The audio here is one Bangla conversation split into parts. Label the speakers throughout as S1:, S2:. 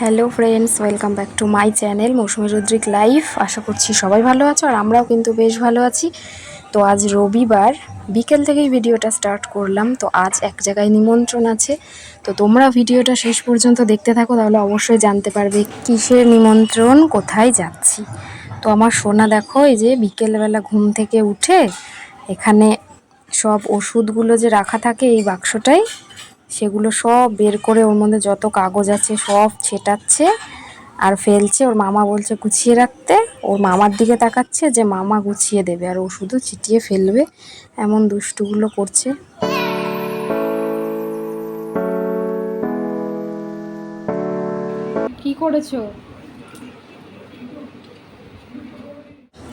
S1: Hello friends welcome back to my channel Mousumi Rudrik life আশা করছি সবাই ভালো আছো আর আমরাও কিন্তু বেশ ভালো আছি। তো আজ রবিবার, বিকেল থেকেই ভিডিওটা স্টার্ট করলাম। তো আজ এক জায়গায় নিমন্ত্রণ আছে। তো তোমরা ভিডিওটা শেষ পর্যন্ত দেখতে থাকো, তাহলে অবশ্যই জানতে পারবে কিসের নিমন্ত্রণ, কোথায় যাচ্ছি। তো আমার সোনা দেখো, এই যে বিকেলবেলা ঘুম থেকে উঠে এখানে সব ওষুধগুলো যে রাখা থাকে এই বাক্সটায় সেগুলো সব বের করে ওর মধ্যে যত কাগজ আছে সব ছেটাচ্ছে আর ফেলছে। ওর মামা বলছে, গুছিয়ে রাখতে। ওর মামার দিকে তাকাচ্ছে যে মামা গুছিয়ে দেবে আর ও শুধু ছিটিয়ে ফেলবে। এমন দুষ্টুগুলো করছে।
S2: কি করেছ?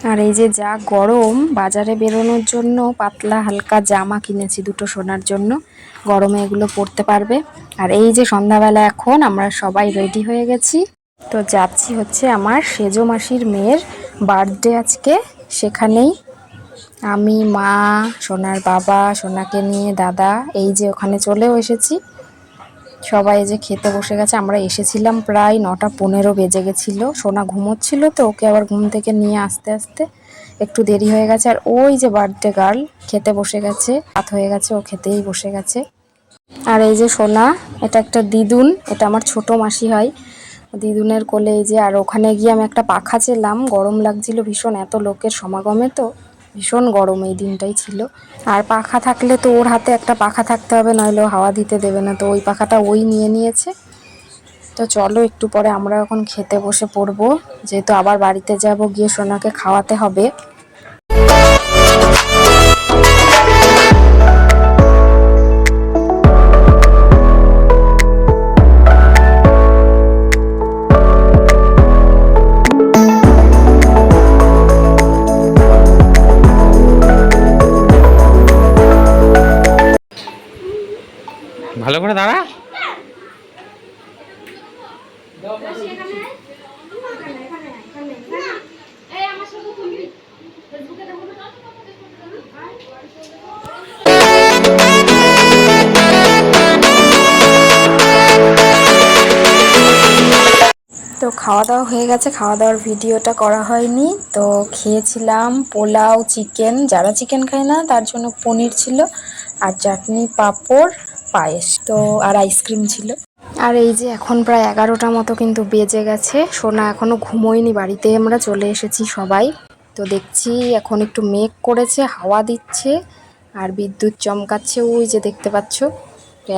S1: আর এই যে যা গরম, বাজারে বেরোনোর জন্য পাতলা হালকা জামা কিনেছি দুটো সোনার জন্য। গরমে এগুলো পরতে পারবে। আর এই যে সন্ধ্যাবেলা এখন আমরা সবাই রেডি হয়ে গেছি। তো যাচ্ছি হচ্ছে আমার সেজো মাসির মেয়ের বার্থডে আজকে। সেখানেই আমি, মা, সোনার বাবা, সোনাকে নিয়ে দাদা, এই যে ওখানে চলেও এসেছি। সবাই যে খেতে বসে গেছে, আমরা এসেছিলাম প্রায় নটা পনেরো বেজে গেছিল। সোনা ঘুমোচ্ছিল তো, ওকে আবার ঘুম থেকে নিয়ে আসতে আসতে একটু দেরি হয়ে গেছে। আর ওই যে বার্থডে গার্ল খেতে বসে গেছে, রাত হয়ে গেছে, ও খেতেই বসে গেছে। আর এই যে সোনা, এটা একটা দিদুন, এটা আমার ছোট মাসি হয়। দিদুনের কোলে এই যে, আর ওখানে গিয়ে আমি একটা পাখা চেলাম, গরম লাগছিল ভীষণ, এত লোকের সমাগমে তো। ভীষণ গরম এই দিনটাই ছিল। আর পাখা থাকলে তো ওর হাতে একটা পাখা থাকতে হবে, নইলে হাওয়া দিতে দেবে না। তো ওই পাখাটা ওই নিয়ে নিয়েছে। তো চলো একটু পরে আমরা এখন খেতে বসে পড়ব। যেহেতু আবার বাড়িতে যাব, গিয়ে সোনাকে খাওয়াতে হবে।
S3: ভালো করে দাঁড়া।
S1: তো খাওয়া দাওয়া হয়ে গেছে খাওয়া দাওয়ার ভিডিওটা করা হয়নি। তো খেয়েছিলাম পোলাও, চিকেন। যারা চিকেন খায় না, তার জন্য পনির ছিল। আর চাটনি পাঁপড়। পায়েস। তো আর আইসক্রিম ছিল। আর এই যে এখন প্রায় এগারোটা মতো কিন্তু বেজে গেছে। সোনা এখনও ঘুমোয়নি, বাড়িতে আমরা চলে এসেছি সবাই। তো দেখছি এখন একটু মেঘ করেছে, হাওয়া দিচ্ছে, আর বিদ্যুৎ চমকাচ্ছে। ওই যে দেখতে পাচ্ছ,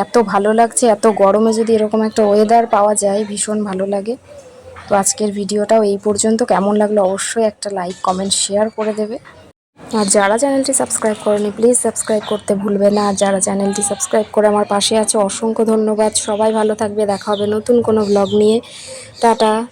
S1: এত ভালো লাগছে, এত গরমে যদি এরকম একটা ওয়েদার পাওয়া যায়, ভীষণ ভালো লাগে। তো আজকের ভিডিওটাও এই পর্যন্ত। কেমন লাগল অবশ্যই একটা লাইক কমেন্ট শেয়ার করে দেবে। আর যারা চ্যানেলটি সাবস্ক্রাইব করেনি প্লিজ সাবস্ক্রাইব করতে ভুলবে না। আর যারা চ্যানেলটি সাবস্ক্রাইব করে আমার পাশে আছে, অসংখ্য ধন্যবাদ। সবাই ভালো থাকবে। দেখা হবে নতুন কোনো ব্লগ নিয়ে। টাটা।